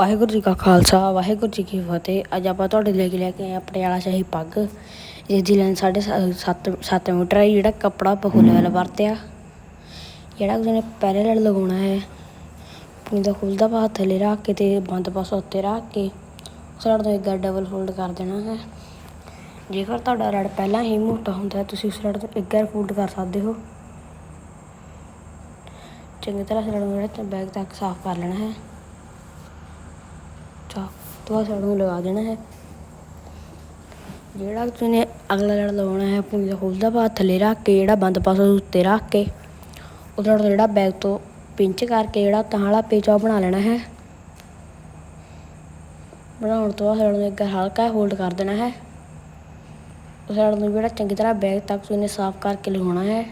ਵਾਹਿਗੁਰੂ ਜੀ ਕਾ ਖਾਲਸਾ, ਵਾਹਿਗੁਰੂ ਜੀ ਕੀ ਫਤਿਹ। ਅੱਜ ਆਪਾਂ ਤੁਹਾਡੇ ਲਈ ਲੈ ਕੇ ਆਏ ਹਾਂ ਪਟਿਆਲਾ ਸ਼ਾਹੀ ਪੱਗ। ਇਸ ਦੀ ਲੈਂਥ ਸਾਢੇ ਸੱਤ ਸੱਤ ਮੀਟਰ ਹੈ ਜਿਹੜਾ ਕੱਪੜਾ ਬਹੁ ਲੈਵਲ ਵਰਤਿਆ। ਜਿਹੜਾ ਉਸਨੇ ਪਹਿਲੇ ਲੜ ਲਗਾਉਣਾ ਹੈ। ਪੂਰੀ ਖੁੱਲਦਾ ਪਾ ਥੱਲੇ ਰੱਖ ਕੇ ਤੇ ਬੰਦ ਪਾਸਾ ਉੱਤੇ ਰੱਖ ਕੇ ਸਾਈਡ ਤੋਂ ਇੱਕ ਡਬਲ ਫੋਲਡ ਕਰ ਦੇਣਾ ਹੈ। ਜੇਕਰ ਤੁਹਾਡਾ ਰੜ ਪਹਿਲਾਂ ਹੀ ਮੋਟਾ ਹੁੰਦਾ ਹੈ, ਤੁਸੀਂ ਉਸ ਰੜ ਤੋਂ ਇੱਕ ਵਾਰ ਫੋਲਡ ਕਰ ਸਕਦੇ ਹੋ। ਚੰਗੀ ਤਰ੍ਹਾਂ ਰੜ ਨੂੰ ਬੈਗ ਤੱਕ ਸਾਫ਼ ਕਰ ਲੈਣਾ ਹੈ। ਤੋਂ ਸਾਈਡ ਨੂੰ ਲਗਾ ਦੇਣਾ ਹੈ। ਜਿਹੜਾ ਤੁਸੀਂ ਅਗਲਾ ਲੜ ਲਗਾਉਣਾ ਹੈ ਪੂਰੀ ਦਾ ਖੁੱਲਦਾ ਪਾ ਥੱਲੇ ਰੱਖ ਕੇ, ਜਿਹੜਾ ਬੰਦ ਪਾਸਾ ਉੱਤੇ ਰੱਖ ਕੇ, ਉਹਦਾ ਜਿਹੜਾ ਬੈਗ ਤੋਂ ਪਿੰਚ ਕਰਕੇ ਜਿਹੜਾ ਤਾਂ ਵਾਲਾ ਪੇਚ ਬਣਾ ਲੈਣਾ ਹੈ। ਬਣਾਉਣ ਤੋਂ ਬਾਅਦ ਸਾਈਡ ਨੂੰ ਇੱਕ ਹਲਕਾ ਹੋਲਡ ਕਰ ਦੇਣਾ ਹੈ। ਉਸ ਸਾਈਡ ਨੂੰ ਜਿਹੜਾ ਚੰਗੀ ਤਰ੍ਹਾਂ ਬੈਗ ਤੱਕ ਤੁਸੀਂ ਸਾਫ਼ ਕਰਕੇ ਲਗਾਉਣਾ ਹੈ।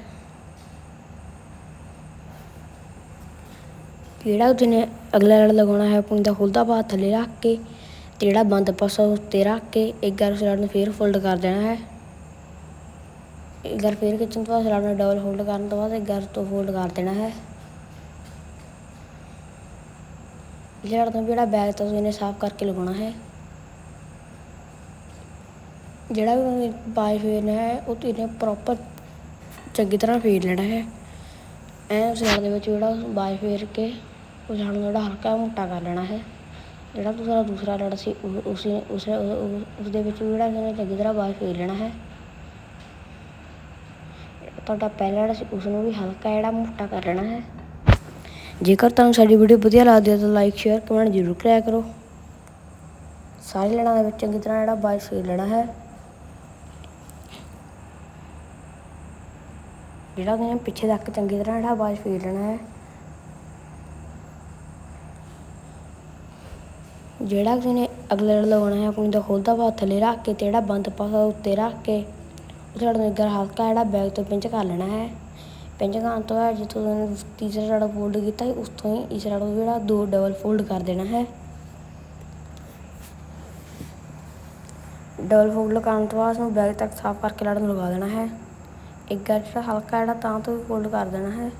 ਜਿਹੜਾ ਤੁਸੀਂ ਅਗਲਾ ਲੜ ਲਗਾਉਣਾ ਹੈ ਪੂਰੀ ਦਾ ਖੁੱਲਦਾ ਪਾ ਥੱਲੇ ਰੱਖ ਕੇ ਤੇ ਜਿਹੜਾ ਬੰਦ ਪਾਸਾ ਉੱਤੇ ਰੱਖ ਕੇ ਇੱਕ ਵਾਰ ਸਲੈਡ ਨੂੰ ਫੇਰ ਫੋਲਡ ਕਰ ਦੇਣਾ ਹੈ? ਇੱਕ ਵਾਰ ਫੇਰ ਖਿੱਚਣ ਤੋਂ ਬਾਅਦ ਸਲੈਡ ਨੂੰ ਡਬਲ ਫੋਲਡ ਕਰਨ ਤੋਂ ਬਾਅਦ ਇੱਕ ਵਾਰ ਤੋਂ ਫੋਲਡ ਕਰ ਦੇਣਾ ਹੈ। ਜਿਹੜਾ ਤੋਂ ਜਿਹੜਾ ਬੈਗ ਤੋਂ ਇਹਨੇ ਸਾਫ਼ ਕਰਕੇ ਲਗਾਉਣਾ ਹੈ। ਜਿਹੜਾ ਵੀ ਬਾਈ ਫੇਰਨਾ ਹੈ ਉਹ ਇਹਨੇ ਪ੍ਰੋਪਰ ਚੰਗੀ ਤਰ੍ਹਾਂ ਫੇਰ ਲੈਣਾ ਹੈ। ਐ ਸਲੈਡ ਦੇ ਵਿੱਚ ਜਿਹੜਾ ਬਾਈ ਫੇਰ ਕੇ ਉਹ ਨੂੰ ਜਿਹੜਾ ਹਲਕਾ ਮੋਟਾ ਕਰ ਲੈਣਾ ਹੈ। ਜਿਹੜਾ ਦੂਸਰਾ ਦੂਸਰਾ ਲੜ ਸੀ ਉਸ ਉਸ ਉਸ ਦੇ ਵਿੱਚ ਜਿਹੜਾ ਇਹਨੇ ਚੰਗੀ ਤਰ੍ਹਾਂ ਬਾਈ ਫੇਰ ਲੈਣਾ ਹੈ। ਤੁਹਾਡਾ ਪਹਿਲਾ ਲੜ ਸੀ ਉਸ ਨੂੰ ਵੀ ਹਲਕਾ ਜਿਹੜਾ ਮੋਟਾ ਕਰ ਲੈਣਾ ਹੈ। ਜੇਕਰ ਤੁਹਾਨੂੰ ਸਾਡੀ ਵੀਡੀਓ ਵਧੀਆ ਲੱਗਦੀ ਹੈ, ਤਾਂ ਲਾਈਕ, ਸ਼ੇਅਰ, ਕਮੈਂਟ ਜ਼ਰੂਰ ਕਰਿਆ ਕਰੋ। ਸਾਰੇ ਲੜਾਂ ਦੇ ਵਿੱਚ ਚੰਗੀ ਤਰ੍ਹਾਂ ਜਿਹੜਾ ਬਾਈ ਫੇਰ ਲੈਣਾ ਹੈ। ਜਿਹੜਾ ਉਹਨੇ ਪਿੱਛੇ ਤੱਕ ਚੰਗੀ ਤਰ੍ਹਾਂ ਜਿਹੜਾ ਬਾਜ ਫੇਰ ਲੈਣਾ ਹੈ। ਜਿਹੜਾ ਕਿਸੇ ਨੇ ਅਗਲੇ ਲੜ ਲਗਾਉਣਾ ਹੈ ਆਪਣੀ ਦਾ ਖੋਲਦਾ ਪਾ ਥੱਲੇ ਰੱਖ ਕੇ ਤੇ ਜਿਹੜਾ ਬੰਦ ਪਾਸਾ ਉੱਤੇ ਰੱਖ ਕੇ ਉਹ ਸਾਡਾ ਨੂੰ ਹਲਕਾ ਜਿਹੜਾ ਬੈਗ ਤੋਂ ਪਿੰਚ ਕਰ ਲੈਣਾ ਹੈ। ਪਿੰਚ ਕਰਨ ਤੋਂ ਬਾਅਦ ਜਿੱਥੋਂ ਤੁਸੀਂ ਤੀਸਰਾ ਸਾਡਾ ਫੋਲਡ ਕੀਤਾ ਉਸ ਤੋਂ ਹੀ ਇਸ ਰੜ ਜਿਹੜਾ ਦੋ ਡਬਲ ਫੋਲਡ ਕਰ ਦੇਣਾ ਹੈ। ਡਬਲ ਫੋਲਡ ਕਰਨ ਤੋਂ ਬਾਅਦ ਉਸਨੂੰ ਬੈਗ ਤੱਕ ਸਾਫ਼ ਕਰਕੇ ਲੜਨ ਨੂੰ ਲਗਾ ਦੇਣਾ ਹੈ। ਇੱਕ ਜਿਹੜਾ ਹਲਕਾ ਜਿਹੜਾ ਤਾਂ ਤੋਂ ਫੋਲਡ ਕਰ ਦੇਣਾ ਹੈ।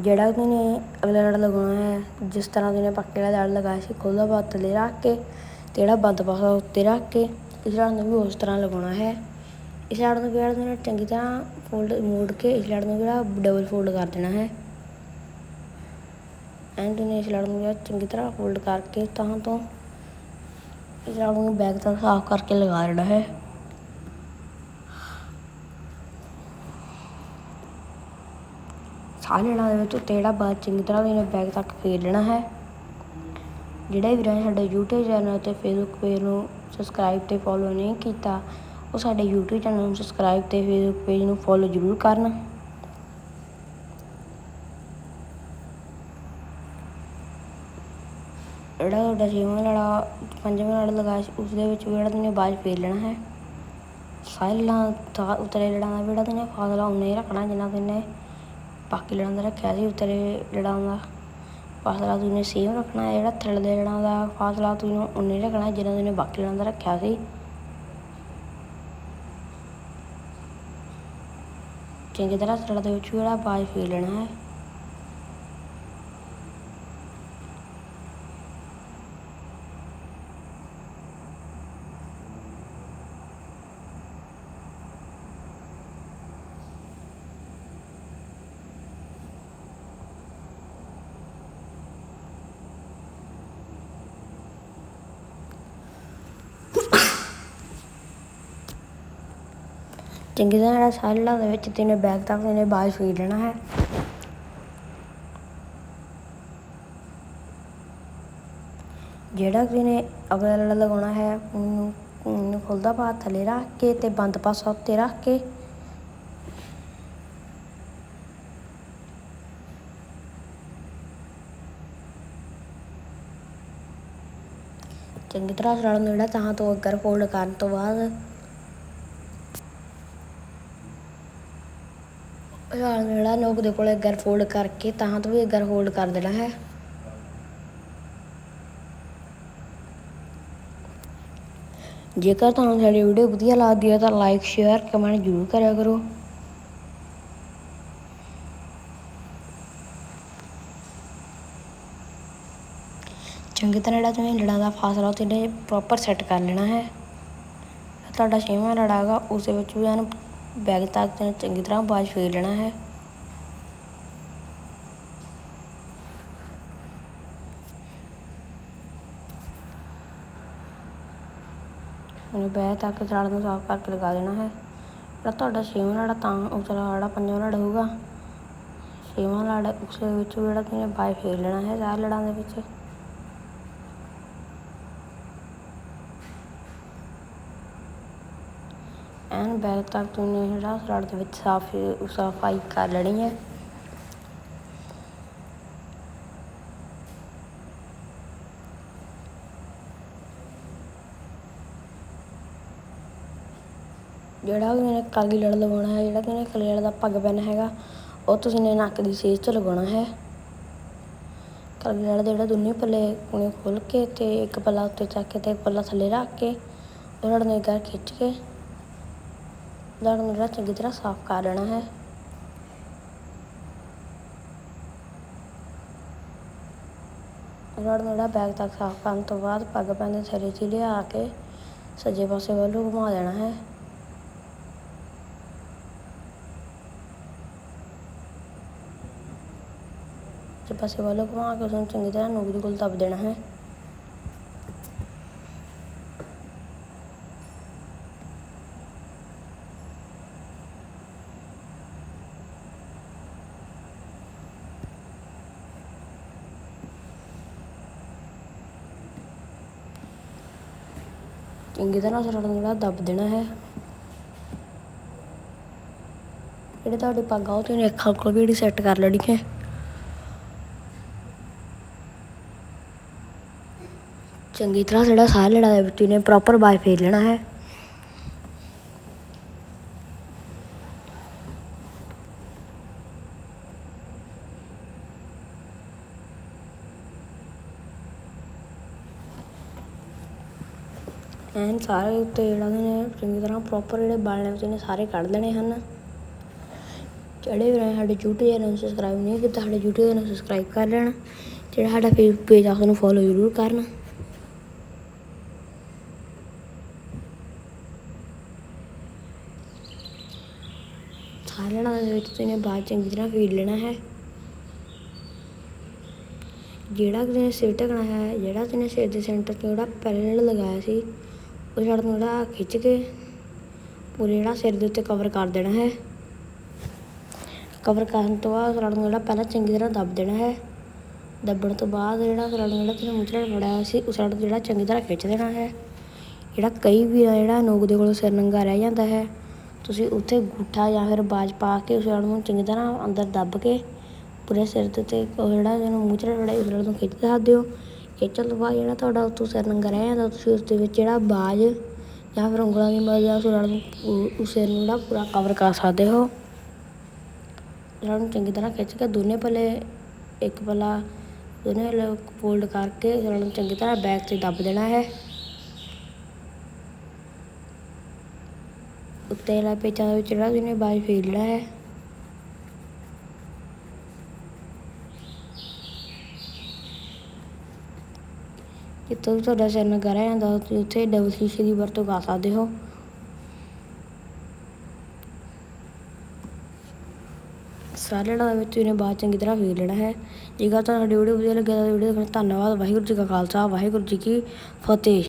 ਜਿਹੜਾ ਉਹਨੇ ਅਗਲਾ ਲੜ ਲਗਾਉਣਾ ਹੈ, ਜਿਸ ਤਰ੍ਹਾਂ ਉਹਨੇ ਪੱਕੇ ਵਾਲਾ ਲੜ ਲਗਾਇਆ ਸੀ ਖੋਲਦਾ ਪਾ ਥੱਲੇ ਰੱਖ ਕੇ ਤੇ ਜਿਹੜਾ ਬੰਦ ਪਾਸਾ ਉੱਤੇ ਰੱਖ ਕੇ ਇਸ ਲੜ ਨੂੰ ਵੀ ਉਸ ਤਰ੍ਹਾਂ ਲਗਾਉਣਾ ਹੈ। ਇਸ ਲੜ ਨੂੰ ਜਿਹੜਾ ਉਹਨੇ ਚੰਗੀ ਤਰ੍ਹਾਂ ਫੋਲਡ ਮੋੜ ਕੇ ਇਸ ਲੜ ਨੂੰ ਜਿਹੜਾ ਡਬਲ ਫੋਲਡ ਕਰ ਦੇਣਾ ਹੈ। ਐਂਡ ਨੇ ਇਸ ਲੜ ਨੂੰ ਜਿਹੜਾ ਚੰਗੀ ਤਰ੍ਹਾਂ ਫੋਲਡ ਕਰਕੇ ਤਾਂ ਤੋਂ ਇਸ ਲੜ ਨੂੰ ਬੈਗ ਤੱਕ ਸਾਫ਼ ਕਰਕੇ ਲਗਾ ਦੇਣਾ ਹੈ। ਸਾਰੇ ਲੜਾਂ ਦੇ ਵਿੱਚ ਉੱਤੇ ਜਿਹੜਾ ਬਾਅਦ ਚੰਗੀ ਤਰ੍ਹਾਂ ਇਹਨੇ ਬੈਗ ਤੱਕ ਫੇਰ ਲੈਣਾ ਹੈ। ਜਿਹੜੇ ਵੀਰਾਂ ਸਾਡੇ YouTube ਚੈਨਲ ਤੇ Facebook ਪੇਜ ਨੂੰ ਸਬਸਕ੍ਰਾਈਬ ਤੇ ਫੋਲੋ ਨਹੀਂ ਕੀਤਾ, ਉਹ ਸਾਡੇ YouTube ਚੈਨਲ ਨੂੰ ਸਬਸਕ੍ਰਾਈਬ ਤੇ Facebook ਪੇਜ ਨੂੰ ਫੋਲੋ ਜ਼ਰੂਰ ਕਰਨ। ਜਿਹੜਾ ਤੁਹਾਡਾ ਛੇਵਾਂ ਲੜਾ, ਪੰਜਵਾਂ ਲੜਾ ਲਗਾਇਆ ਉਸ ਦੇ ਵਿੱਚ ਜਿਹੜਾ ਤੁਸੀਂ ਬਾਜ ਫੇਰ ਲੈਣਾ ਹੈ। ਸਾਰੇ ਲੜਾਂ ਤਾਂ ਉਤਰੇ ਲੜਾਂ ਦਾ ਜਿਹੜਾ ਤੁਸੀਂ ਫਾਸਲਾ ਉਨਾ ਹੀ ਰੱਖਣਾ ਜਿੰਨਾ ਤੁਸੀਂ ਬਾਕੀ ਲੜਾਂ ਦਾ ਰੱਖਿਆ ਸੀ ਉਤਰੇ ਲੜਾਂ ਦਾ ਫਾਸਲਾ ਤੁਸੀਂ ਸੇਮ ਰੱਖਣਾ ਹੈ, ਜਿਹੜਾ ਥੱਲੇ ਲੜਾਂ ਦਾ ਫਾਸਲਾ ਤੁਸੀਂ ਉਨਾ ਹੀ ਰੱਖਣਾ ਜਿੰਨਾ ਤੁਸੀਂ ਬਾਕੀ ਲੜਾਂ ਦਾ ਰੱਖਿਆ ਸੀ। ਚੰਗੀ ਤਰ੍ਹਾਂ ਲੜ ਦੇ ਵਿੱਚ ਜਿਹੜਾ ਬਾਜ ਫੇਰ ਲੈਣਾ ਹੈ। ਚੰਗੀ ਤਰ੍ਹਾਂ ਜਿਹੜਾ ਸਾਲਾਂ ਦੇ ਵਿੱਚ ਤਿੰਨੇ ਬੈਗ ਤੱਕ ਇਹਨੇ ਬਾਜ ਫੇਰ ਲੈਣਾ ਹੈ। ਜਿਹੜਾ ਕਿ ਨੇ ਅਗਲਾ ਲੜਾ ਲਗਾਉਣਾ ਹੈ, ਉਹਨੂੰ ਉਹਨੂੰ ਖੁੱਲਦਾ ਪਾ ਥੱਲੇ ਰੱਖ ਕੇ ਤੇ ਬੰਦ ਪਾਸਾ ਉੱਤੇ ਰੱਖ ਕੇ। ਚੰਗੀ ਤਰ੍ਹਾਂ ਲੜਨ ਨੂੰ ਜਿਹੜਾ ਤਾਂ ਤੋਂ ਅੱਗਰ ਫੋਲਡ ਕਰਨ ਤੋਂ ਬਾਅਦ ਨਾਲ ਜਿਹੜਾ ਨੋਕ ਦੇ ਕੋਲ ਗਰ ਫੋਲਡ ਕਰਕੇ ਤਾਂ ਤੋਂ ਵੀ ਗਰ ਹੋਲਡ ਕਰ ਦੇਣਾ ਹੈ। ਜੇਕਰ ਤੁਹਾਨੂੰ ਸਾਡੀ ਵੀਡੀਓ ਵਧੀਆ ਲੱਗਦੀ ਹੈ ਤਾਂ ਲਾਈਕ ਸ਼ੇਅਰ ਕਮੈਂਟ ਜ਼ਰੂਰ ਕਰਿਆ ਕਰੋ। ਚੰਗੀ ਤਰ੍ਹਾਂ ਜਿਹੜਾ ਤੁਸੀਂ ਲੜਾਂ ਦਾ ਫਾਸਲਾ ਉਹ ਤੇ ਪ੍ਰੋਪਰ ਸੈੱਟ ਕਰ ਲੈਣਾ ਹੈ। ਤੁਹਾਡਾ ਛੇਵਾਂ ਲੜਾਗਾ ਉਸ ਵਿੱਚ ਵੀ ਇਹਨੂੰ ਬੈਗ ਤੱਕ ਤੇ ਚੰਗੀ ਤਰ੍ਹਾਂ ਬਾਜ ਫੇਰ ਲੈਣਾ ਹੈ। ਉਹਨੂੰ ਬੈਗ ਤੱਕ ਸੜ ਨੂੰ ਸਾਫ਼ ਕਰਕੇ ਲਗਾ ਦੇਣਾ ਹੈ। ਜਿਹੜਾ ਤੁਹਾਡਾ ਛੇਵਾਂ ਲੜਾ ਤਾਂ ਉਸਦਾ ਲੜਾ ਪੰਜਵਾਂ ਲੜਾ ਹੋਊਗਾ। ਛੇਵਾਂ ਲੜਾ ਉਸ ਵਿੱਚ ਵੀ ਜਿਹੜਾ ਤੁਸੀਂ ਬਾਜ ਫੇਰ ਲੈਣਾ ਹੈ, ਚਾਰ ਲੜਾਂ ਦੇ ਵਿੱਚ। ਐਨ ਬੈਗ ਤੱਕ ਤੁਸੀਂ ਜਿਹੜਾ ਰੜ ਦੇ ਵਿੱਚ ਸਾਫ਼, ਸਫ਼ਾਈ ਕਰ ਲੈਣੀ ਹੈ। ਜਿਹੜਾ ਵੀ ਕਾਲੀ ਲੜ ਲਗਾਉਣਾ ਹੈ, ਜਿਹੜਾ ਕਿ ਕਾਲੀ ਲੜ ਦਾ ਪੱਗ ਪੈਣਾ ਹੈਗਾ, ਉਹ ਤੁਸੀਂ ਨੇ ਨੱਕ ਦੀ ਸੇਜ 'ਚ ਲਗਾਉਣਾ ਹੈ। ਕਾਲੀ ਲੜ ਦੇ ਜਿਹੜਾ ਦੋਨੇ ਪੱਲੇ ਕੋਣੇ ਖੋਲ ਕੇ ਤੇ ਇੱਕ ਪੱਲਾ ਉੱਤੇ ਚੱਕ ਕੇ ਤੇ ਇੱਕ ਪੱਲਾ ਥੱਲੇ ਰੱਖ ਕੇ ਉਹ ਲੜ ਨੇ ਗਰ ਖਿੱਚ ਕੇ ਲੜ ਨੂੰ ਜਿਹੜਾ ਚੰਗੀ ਤਰ੍ਹਾਂ ਸਾਫ਼ ਕਰ ਲੈਣਾ ਹੈ। ਲੜ ਨੂੰ ਜਿਹੜਾ ਬੈਗ ਤੱਕ ਸਾਫ਼ ਕਰਨ ਤੋਂ ਬਾਅਦ ਪੱਗ ਪੈਂਦੇ ਥੱਲੇ 'ਚ ਲਿਆ ਕੇ ਸੱਜੇ ਪਾਸੇ ਵੱਲ ਘੁਮਾ ਦੇਣਾ ਹੈ। ਸੱਜੇ ਪਾਸੇ ਵੱਲ ਘੁਮਾ ਕੇ ਉਸਨੂੰ ਚੰਗੀ ਤਰ੍ਹਾਂ ਨੋਕ ਦੇ ਕੋਲ ਦੱਬ ਦੇਣਾ ਹੈ। ਚੰਗੀ ਤਰ੍ਹਾਂ ਉਸ ਜਿਹੜਾ ਦੱਬ ਦੇਣਾ ਹੈ। ਜਿਹੜੇ ਤੁਹਾਡੀ ਪੱਗ ਆ, ਉਹ ਤੁਸੀਂ ਅੱਖਾਂ ਕੋਲ ਵੀ ਜਿਹੜੀ ਸੈੱਟ ਕਰ ਲੈਣੀ ਹੈ। ਚੰਗੀ ਤਰ੍ਹਾਂ ਜਿਹੜਾ ਸਾਹ ਲੈਣਾ ਦੇ ਵਿੱਚ ਇਹਨੇ ਪ੍ਰੋਪਰ ਬਾਏ ਫੇਰ ਲੈਣਾ ਹੈ। ਐਨ ਸਾਰੇ ਉੱਤੇ ਜਿਹੜਾ ਨੇ ਚੰਗੀ ਤਰ੍ਹਾਂ ਪ੍ਰੋਪਰ ਜਿਹੜੇ ਬਾਲ ਨੇ, ਉਹਨੇ ਸਾਰੇ ਕੱਢ ਦੇਣੇ ਹਨ। ਜਿਹੜੇ ਵੀਰਾਂ ਸਾਡੇ YouTube ਚੈਨਲ ਨੂੰ ਸਬਸਕ੍ਰਾਈਬ ਨਹੀਂ ਕੀਤਾ, ਸਾਡੇ YouTube ਚੈਨਲ ਨੂੰ ਸਬਸਕ੍ਰਾਈਬ ਕਰ ਲੈਣਾ, ਜਿਹੜਾ ਸਾਡਾ ਫੇਸਬੁੱਕ ਪੇਜ ਆ, ਉਹਨੂੰ ਫੋਲੋ ਜ਼ਰੂਰ ਕਰਨਾ। ਸਾਰਿਆਂ ਦੇ ਵਿੱਚ ਤੁਸੀਂ ਬਾਅਦ ਚੰਗੀ ਤਰ੍ਹਾਂ ਫੀਡ ਲੈਣਾ ਹੈ। ਜਿਹੜਾ ਕਿ ਸਿਰ ਢਕਣਾ ਹੈ, ਜਿਹੜਾ ਤੁਸੀਂ ਸਿਰ ਦੇ ਸੈਂਟਰ ਤੇ ਜਿਹੜਾ ਪੈਰਲਲ ਲਗਾਇਆ ਸੀ ਉਹ ਜੜ ਨੂੰ ਜਿਹੜਾ ਖਿੱਚ ਕੇ ਪੂਰੇ ਜਿਹੜਾ ਸਿਰ ਦੇ ਉੱਤੇ ਕਵਰ ਕਰ ਦੇਣਾ ਹੈ। ਕਵਰ ਕਰਨ ਤੋਂ ਬਾਅਦ ਰੜ ਨੂੰ ਜਿਹੜਾ ਪਹਿਲਾਂ ਚੰਗੀ ਤਰ੍ਹਾਂ ਦੱਬ ਦੇਣਾ ਹੈ। ਦੱਬਣ ਤੋਂ ਬਾਅਦ ਜਿਹੜਾ ਰੜ ਨੂੰ ਜਿਹੜਾ ਤੁਸੀਂ ਮੁੱਛੜਾ ਫੜਿਆ ਸੀ ਉਸ ਰੜ ਜਿਹੜਾ ਚੰਗੀ ਤਰ੍ਹਾਂ ਖਿੱਚ ਦੇਣਾ ਹੈ। ਜਿਹੜਾ ਕਈ ਵੀ ਜਿਹੜਾ ਨੋਕ ਦੇ ਕੋਲੋਂ ਸਿਰ ਨੰਗਾ ਰਹਿ ਜਾਂਦਾ ਹੈ, ਤੁਸੀਂ ਉੱਥੇ ਗੂਠਾ ਜਾਂ ਫਿਰ ਬਾਜ ਪਾ ਕੇ ਉਸ ਰੜ ਨੂੰ ਚੰਗੀ ਤਰ੍ਹਾਂ ਅੰਦਰ ਦੱਬ ਕੇ ਪੂਰੇ ਸਿਰ ਦੇ ਉੱਤੇ ਜਿਹੜਾ ਇਹਨੂੰ ਮੁੱਛੜਾ ਫੜਿਆ ਉਸ ਰੜ ਨੂੰ ਖਿੱਚ ਸਕਦੇ ਹੋ ਖਿੱਚਣ ਤੋਂ ਬਾਅਦ ਜਿਹੜਾ ਤੁਹਾਡਾ ਉੱਤੋਂ ਸਿਰ ਨੰਗਾ ਰਹਿ ਜਾਂਦਾ ਤੁਸੀਂ ਉਸ ਦੇ ਵਿੱਚ ਜਿਹੜਾ ਬਾਜ ਜਾਂ ਫਿਰ ਉਂਗਲਾਂ ਦੀ ਮਦਦ ਨਾਲ ਉਸ ਨੂੰ ਉਸ ਸਿਰ ਨੂੰ ਜਿਹੜਾ ਪੂਰਾ ਕਵਰ ਕਰ ਸਕਦੇ ਹੋ। ਇਹਨਾਂ ਨੂੰ ਚੰਗੀ ਤਰ੍ਹਾਂ ਖਿੱਚ ਕੇ ਦੋਨੇ ਪੱਲੇ, ਇੱਕ ਪੱਲਾ ਦੋਨੇ ਪੱਲੇ ਫੋਲਡ ਕਰਕੇ ਇਹਨਾਂ ਨੂੰ ਚੰਗੀ ਤਰ੍ਹਾਂ ਬੈਕ ਤੇ ਦੱਬ ਦੇਣਾ ਹੈ। ਉੱਤੇ ਵਾਲਾ ਪੇਚਾਂ ਦੇ ਵਿੱਚ ਜਿਹੜਾ ਤੁਸੀਂ ਬਾਜ ਫੇਰ ਲੈਣਾ ਹੈ। ਜਿੱਥੋਂ ਵੀ ਤੁਹਾਡਾ ਸਿਰ ਨੰਗਾ ਰਹਿ ਜਾਂਦਾ, ਤੁਸੀਂ ਉੱਥੇ ਡਬਲ ਸ਼ੀਸ਼ੇ ਦੀ ਵਰਤੋਂ ਕਰ ਸਕਦੇ ਹੋ। ਸਾਰੇ ਲੜਾ ਵਿੱਚ ਇਹਨੇ ਬਾਅਦ ਚੰਗੀ ਤਰ੍ਹਾਂ ਫੇਰ ਲੈਣਾ ਹੈ। ਜੇਕਰ ਤੁਹਾਡੀ ਵੀਡੀਓ ਵਧੀਆ ਲੱਗੇ ਤਾਂ ਵੀਡੀਓ ਦੇਖਣ। ਧੰਨਵਾਦ। ਵਾਹਿਗੁਰੂ ਜੀ ਕਾ ਖਾਲਸਾ। ਵਾਹਿਗੁਰੂ ਜੀ ਕੀ ਫਤਿਹ।